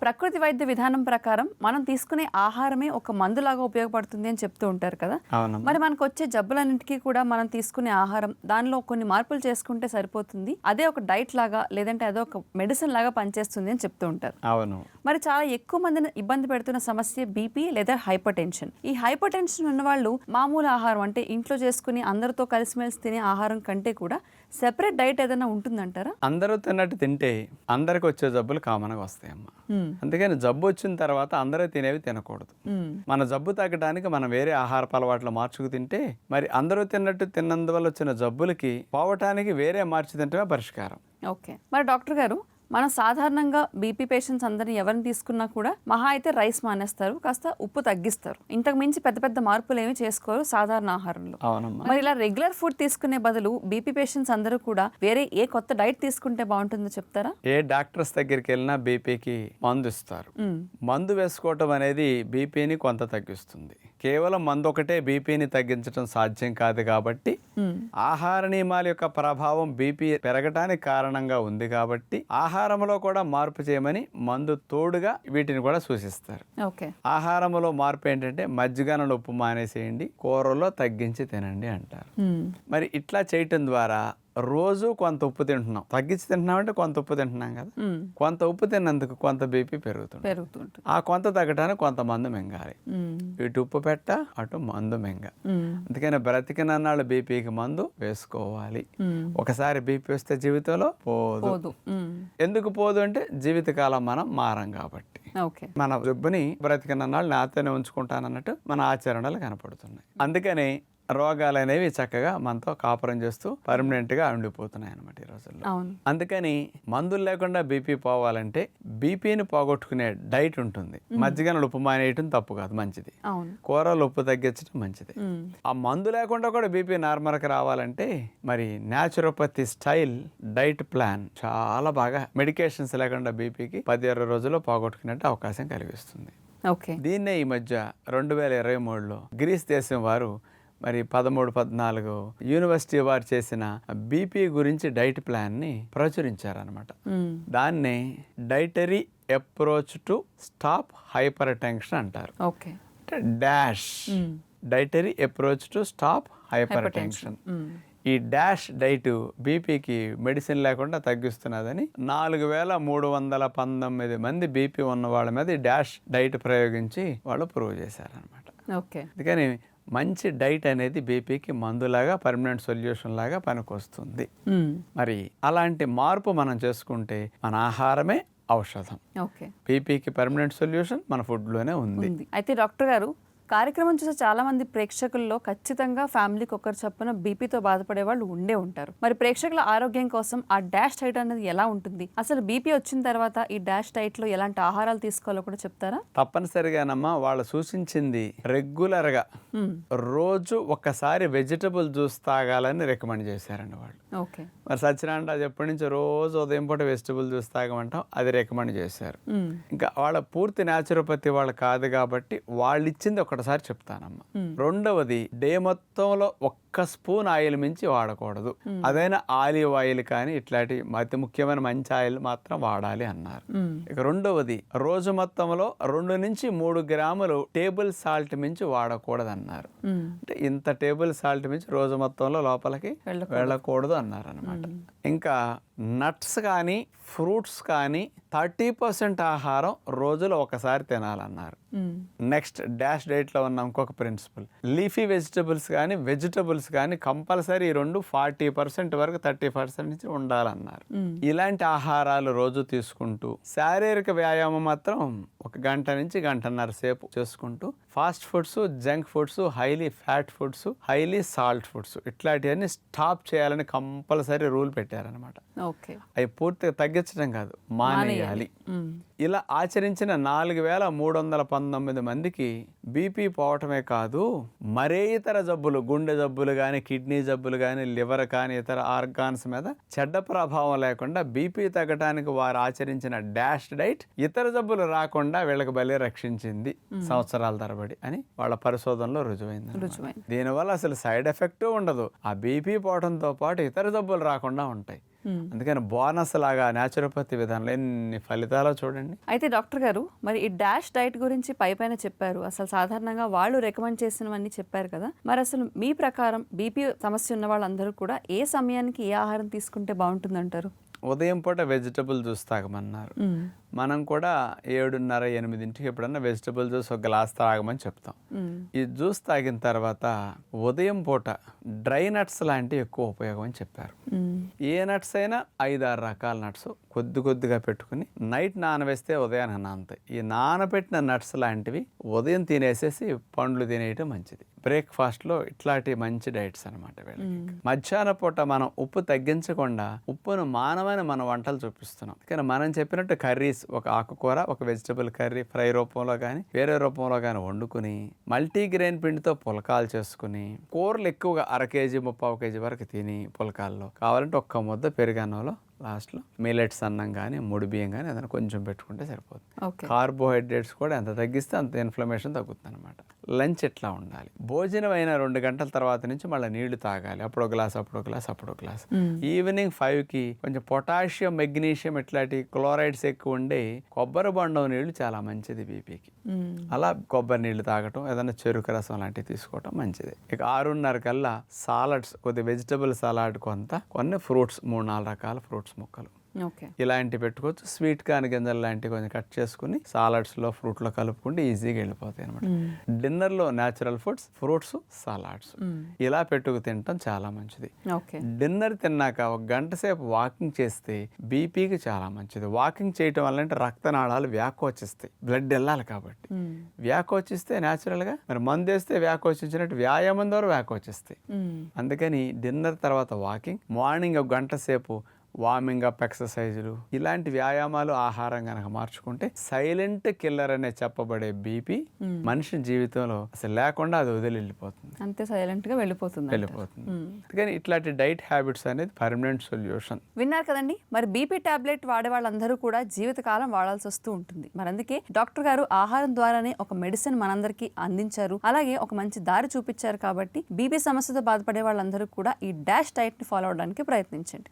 ప్రకృతి వైద్య విధానం ప్రకారం మనం తీసుకునే ఆహారమే ఒక మందులాగా ఉపయోగపడుతుంది అని చెప్తూ ఉంటారు కదా. మరి మనకు వచ్చే జబ్బులన్నింటికీ కూడా మనం తీసుకునే ఆహారం దానిలో కొన్ని మార్పులు చేసుకుంటే సరిపోతుంది. అదే ఒక డైట్ లాగా లేదంటే అదే ఒక మెడిసిన్ లాగా పనిచేస్తుంది అని చెప్తూ ఉంటారు. అవును. మరి చాలా ఎక్కువ మందిని ఇబ్బంది పెడుతున్న సమస్య బీపీ లేదా హైపర్ టెన్షన్ ఈ హైపర్ టెన్షన్ ఉన్న వాళ్ళు మామూలు ఆహారం అంటే ఇంట్లో చేసుకుని అందరితో కలిసిమెలిసి తినే ఆహారం కంటే కూడా సెపరేట్ డైట్ ఏదైనా ఉంటుందంటారా? అందరూ తిన్నట్టు తింటే అందరికి వచ్చే జబ్బులు కామన్గా వస్తాయమ్మా. మ్మ్. అందుకని జబ్బు వచ్చిన తర్వాత అందరూ తినేవి తినకూడదు. మన జబ్బు తగ్గడానికి మనం వేరే ఆహారపు అలవాట్లు మార్చుకు తింటే మరి అందరూ తిన్నట్టు తిన్నందువల్ల వచ్చిన జబ్బులకి పోవటానికి వేరే మార్చి తింటమే పరిష్కారం. ఓకే. మరి డాక్టర్ గారు మనం సాధారణంగా బీపీ పేషెంట్స్ అందరిని ఎవరిని తీసుకున్నా కూడా మహా అయితే రైస్ మానేస్తారు కాస్త ఉప్పు తగ్గిస్తారు. ఇంతకు మించి పెద్ద పెద్ద మార్పులు ఏమి చేసుకోరు సాధారణ ఆహారంలో. అవునమ్మా. మరి ఇలా రెగ్యులర్ ఫుడ్ తీసుకునే బదులు బీపీ పేషెంట్స్ అందరూ కూడా వేరే ఏ కొత్త డైట్ తీసుకుంటే బాగుంటుందో చెప్తారా? ఏ డాక్టర్స్ దగ్గరికి వెళ్ళినా బీపీకి మందు ఇస్తారు. మందు వేసుకోవటం అనేది బీపీని కొంత తగ్గిస్తుంది. కేవలం మందు ఒకటే బీపీని తగ్గించడం సాధ్యం కాదు కాబట్టి. ఆహార నియమాల యొక్క ప్రభావం బీపీ పెరగటానికి కారణంగా ఉంది కాబట్టి ఆహారంలో కూడా మార్పు చేయమని మందు తోడుగా వీటిని కూడా సూచిస్తారు ఓకే ఆహారంలో మార్పు ఏంటంటే మజ్జిగన ఉప్పు మానేసేయండి కూరలో తగ్గించి తినండి అంటారు. మరి ఇట్లా చేయటం ద్వారా రోజు కొంత ఉప్పు తింటున్నాం. తగ్గించి తింటున్నాం అంటే కొంత ఉప్పు తింటున్నాం కదా. కొంత ఉప్పు తిన్నందుకు కొంత బీపీ పెరుగుతుంది పెరుగుతుంటుంది. ఆ కొంత తగ్గటానికి కొంత మందు మింగాలి. ఇటు ఉప్పు పెట్ట అటు మందు మింగ. అందుకని బ్రతికినన్నాళ్ళు బీపీకి మందు వేసుకోవాలి. ఒకసారి బీపీ వస్తే జీవితంలో పోదు. ఎందుకు పోదు అంటే జీవితకాలం మనం మారం కాబట్టి. మన జబ్బుని బ్రతికినన్నాళ్ళు నాతోనే ఉంచుకుంటానన్నట్టు మన ఆచరణలు కనపడుతున్నాయి. అందుకని రోగాలు అనేవి చక్కగా మనతో కాపురం చేస్తూ పర్మనెంట్గా ఉండిపోతున్నాయి అన్నమాట ఈ రోజుల్లో. అందుకని మందులు లేకుండా బీపీ పోవాలంటే బీపీని పోగొట్టుకునే డైట్ ఉంటుంది. మజ్జిగను ఉప్పు మానేయటం తప్పు కాదు మంచిది. కూరలు ఉప్పు తగ్గించడం మంచిది. ఆ మందు లేకుండా కూడా బీపీ నార్మల్కి రావాలంటే మరి న్యాచురోపతి స్టైల్ డైట్ ప్లాన్ చాలా బాగా మెడికేషన్స్ లేకుండా బీపీకి పది ఇరవై రోజుల్లో పోగొట్టుకునేట్టు అవకాశం కలిగిస్తుంది. ఓకే. దీన్నే ఈ మధ్య రెండు వేల ఇరవై మూడులో గ్రీస్ దేశం వారు మరి పదమూడు పద్నాలుగు యూనివర్సిటీ వారు చేసిన బీపీ గురించి డైట్ ప్లాన్ని ప్రచురించారనమాట. దాన్ని dietary approach to stop hypertension అంటారు. ఓకే. అంటే dash. Dietary approach to stop hypertension. ఈ డాష్ డైట్ బీపీకి మెడిసిన్ లేకుండా తగ్గిస్తున్నదని నాలుగు వేల మూడు వందల పంతొమ్మిది మంది బీపీ ఉన్న వాళ్ళ మీద ఈ డాష్ డైట్ ప్రయోగించి వాళ్ళు ప్రూవ్ చేశారనమాట ఓకే. అందుకని మంచి డైట్ అనేది బీపీకి మందులాగా పర్మనెంట్ సొల్యూషన్ లాగా పనికొస్తుంది. మరి అలాంటి మార్పు మనం చేసుకుంటే మన ఆహారమే ఔషధం. ఓకే. బీపీకి పర్మనెంట్ సొల్యూషన్ మన ఫుడ్లోనే ఉంది. అయితే డాక్టర్ గారు కార్యక్రమం చూసే చాలా మంది ప్రేక్షకుల్లో ఖచ్చితంగా ఫ్యామిలీకి ఒకరు చొప్పున బీపీతో బాధపడే వాళ్ళు ఉండే ఉంటారు. మరి ప్రేక్షకుల ఆరోగ్యం కోసం ఆ డాష్ డైట్ అనేది ఎలా ఉంటుంది? అసలు బీపీ వచ్చిన తర్వాత ఈ డాష్ డైట్లో ఎలాంటి ఆహారాలు తీసుకోవాలో కూడా చెప్తారా? తప్పనిసరిగానమ్మా వాళ్ళు సూచించింది రెగ్యులర్గా మ్మ్. రోజు ఒక్కసారి వెజిటబుల్ జ్యూస్ తాగాలని రికమెండ్ చేశారండి వాళ్ళు. ఓకే. మరి సత్యనారాయణ రాజు ఎప్పటి నుంచి రోజు ఉదయం పూట వెజిటబుల్ జ్యూస్ తాగమంటాం అది రికమెండ్ చేశారు. ఇంకా వాళ్ళ పూర్తి న్యాచురోపతి వాళ్ళు కాదు కాబట్టి వాళ్ళు ఇచ్చింది ఒకటిసారి చెప్తానమ్మా. రెండవది డే మొత్తంలో ఒక్క స్పూన్ ఆయిల్ మించి వాడకూడదు అదైనా ఆలివ్ ఆయిల్ కానీ ఇట్లాంటి అతి ముఖ్యమైన మంచి ఆయిల్ మాత్రం వాడాలి అన్నారు. ఇక రెండవది రోజు మొత్తంలో రెండు నుంచి మూడు గ్రాములు టేబుల్ సాల్ట్ మించి వాడకూడదు అన్నారు. అంటే ఇంత టేబుల్ సాల్ట్ మించి రోజు మొత్తంలో లోపలికి వెళ్ళకూడదు. అన్నారు అనమాట ఇంకా నట్స్ కానీ ఫ్రూట్స్ కానీ థర్టీ పర్సెంట్ ఆహారం రోజులో ఒకసారి తినాలన్నారు. నెక్స్ట్ డాష్ డైట్లో ఉన్న ఇంకొక ప్రిన్సిపల్ లీఫీ వెజిటబుల్స్ కానీ వెజిటబుల్స్ కానీ కంపల్సరీ రెండు ఫార్టీ పర్సెంట్ వరకు థర్టీ పర్సెంట్ నుంచి ఉండాలన్నారు. ఇలాంటి ఆహారాలు రోజు తీసుకుంటూ శారీరక వ్యాయామం మాత్రం ఒక గంట నుంచి గంటన్నర సేపు చేసుకుంటూ fast foods junk foods highly fat foods highly salt foods ఇట్లాంటివన్నీ స్టాప్ చేయాలని కంపల్సరీ రూల్ పెట్టారనమాట ఓకే. అవి పూర్తిగా తగ్గించడం కాదు మానేయాలి. ఇలా ఆచరించిన నాలుగు వేల మూడు వందల పంతొమ్మిది మందికి బీపీ పోవటమే కాదు మరే ఇతర జబ్బులు గుండె జబ్బులు కానీ కిడ్నీ జబ్బులు కానీ లివర్ కానీ ఇతర ఆర్గాన్స్ మీద చెడ్డ ప్రభావం లేకుండా బీపీ తగ్గడానికి వారు ఆచరించిన డాష్ డైట్ ఇతర జబ్బులు రాకుండా వీళ్ళకి బలి రక్షించింది సంవత్సరాల తరబడి. అని వాళ్ళ పరిశోధనలో రుజువైంది రుజువైంది. దీనివల్ల అసలు సైడ్ ఎఫెక్ట్ ఉండదు. ఆ బీపీ పోవడంతో పాటు ఇతర జబ్బులు రాకుండా ఉంటాయి. అందుకని బోనస్ లాగా న్యాచురోపతి విధానంలో ఎన్ని ఫలితాలో చూడండి. అయితే డాక్టర్ గారు మరి ఈ డాష్ డైట్ గురించి పై పైన చెప్పారు. అసలు సాధారణంగా వాళ్ళు రికమెండ్ చేసినవన్నీ చెప్పారు కదా. మరి అసలు మీ ప్రకారం బీపీ సమస్య ఉన్న వాళ్ళందరూ కూడా ఏ సమయానికి ఏ ఆహారం తీసుకుంటే బాగుంటుందంటారు? ఉదయం పూట వెజిటబుల్ జ్యూస్ తాగమన్నారు. మనం కూడా ఏడున్నర ఎనిమిదింటికి ఎప్పుడన్నా వెజిటబుల్ జ్యూస్ ఒక గ్లాస్ తాగమని చెప్తాం. ఈ జ్యూస్ తాగిన తర్వాత ఉదయం పూట డ్రై నట్స్ లాంటివి ఎక్కువ ఉపయోగం అని చెప్పారు. ఏ నట్స్ నట్స్ అయినా ఐదారు రకాల నట్స్. కొద్ది కొద్దిగా పెట్టుకుని నైట్ నానవేస్తే ఉదయాన్నే నానతాయి ఈ నానబెట్టిన నట్స్ లాంటివి ఉదయం తినేసేసి పండ్లు తినేయటం మంచిది. బ్రేక్ఫాస్ట్లో ఇట్లాంటి మంచి డైట్స్ అనమాట వీళ్ళకి. మధ్యాహ్న పూట మనం ఉప్పు తగ్గించకుండా ఉప్పును మానవని మన వంటలు చూపిస్తున్నాం. కానీ మనం చెప్పినట్టు కర్రీస్ ఒక ఆకుకూర ఒక వెజిటబుల్ కర్రీ ఫ్రై రూపంలో కానీ వేరే రూపంలో కానీ వండుకుని మల్టీగ్రెయిన్ పిండితో పులకాలు చేసుకుని కూరలు ఎక్కువగా అర కేజీ ముప్పావు కేజీ వరకు తిని పులకాల్లో. కావాలంటే ఒక్క ముద్ద పెరుగన్నంలో లాస్ట్లో. మిలెట్స్ అన్నం కానీ ముడి బియ్యం కానీ ఏదైనా కొంచెం పెట్టుకుంటే సరిపోతుంది. కార్బోహైడ్రేట్స్ కూడా ఎంత తగ్గిస్తే అంత ఇన్ఫ్లమేషన్ తగ్గుతుంది అనమాట లంచ్ ఎట్లా ఉండాలి? భోజనం అయిన రెండు గంటల తర్వాత నుంచి మళ్ళీ నీళ్ళు తాగాలి. అప్పుడు గ్లాస్ అప్పుడు గ్లాస్ అప్పుడు ఒక గ్లాస్. ఈవినింగ్ ఫైవ్కి కొంచెం పొటాషియం మెగ్నీషియం ఇట్లాంటి క్లోరైడ్స్ ఎక్కువ ఉండే కొబ్బరి బొండం నీళ్ళు చాలా మంచిది బీపీకి. అలా కొబ్బరి నీళ్ళు తాగటం ఏదైనా చెరుకు రసం లాంటివి తీసుకోవటం మంచిది. ఇక ఆరున్నర కల్లా సాలడ్స్ కొద్ది వెజిటబుల్ సలాడ్ కొంత కొన్ని ఫ్రూట్స్ మూడు నాలుగు రకాల ఫ్రూట్స్ ముక్కలు. ఓకే. ఇలాంటివి పెట్టుకోవచ్చు. స్వీట్ కాని గింజలు లాంటివి కొంచెం కట్ చేసుకుని సాలడ్స్లో ఫ్రూట్లో కలుపుకుంటే ఈజీగా వెళ్ళిపోతాయి అనమాట డిన్నర్లో న్యాచురల్ ఫుడ్స్ ఫ్రూట్స్ సలాడ్స్. ఇలా పెట్టుకు తినటం చాలా మంచిది. ఓకే. డిన్నర్ తిన్నాక ఒక గంట సేపు వాకింగ్ చేస్తే బీపీకి చాలా మంచిది. వాకింగ్ చేయటం వల్ల అంటే రక్తనాళాలు వ్యాకోచిస్తాయి. బ్లడ్ వెళ్ళాలి కాబట్టి. వ్యాకోచిస్తే న్యాచురల్గా? మరి మందు వేస్తే వ్యాకోచించినట్టు వ్యాయామం ద్వారా వ్యాకోచిస్తాయి. అందుకని డిన్నర్ తర్వాత వాకింగ్ మార్నింగ్ ఒక గంట సేపు వార్మింగ్ అప్ ఎక్సర్సైజులు ఇలాంటి వ్యాయామాలు ఆహారం కనుక మార్చుకుంటే సైలెంట్ కిల్లర్ అనే చెప్పబడే బీపీ మనిషి జీవితంలో అసలు లేకుండా అది వదిలి వెళ్ళిపోతుంది అంతే సైలెంట్గా వెళ్ళిపోతుంది. వెళ్ళిపోతుంది అందుకని ఇట్లాంటి డైట్ హ్యాబిట్స్ అనేది పర్మనెంట్ సొల్యూషన్. విన్నారు కదండి? మరి బీపీ టాబ్లెట్ వాడే వాళ్ళందరూ కూడా జీవితకాలం వాడాల్సి వస్తూ ఉంటుంది. మరి అందుకే డాక్టర్ గారు ఆహారం ద్వారానే ఒక మెడిసిన్ మనందరికీ అందించారు. అలాగే ఒక మంచి దారి చూపించారు కాబట్టి బీపీ సమస్యతో బాధపడే వాళ్ళందరూ కూడా ఈ డాష్ డైట్ని ఫాలో అవడానికి ప్రయత్నించండి.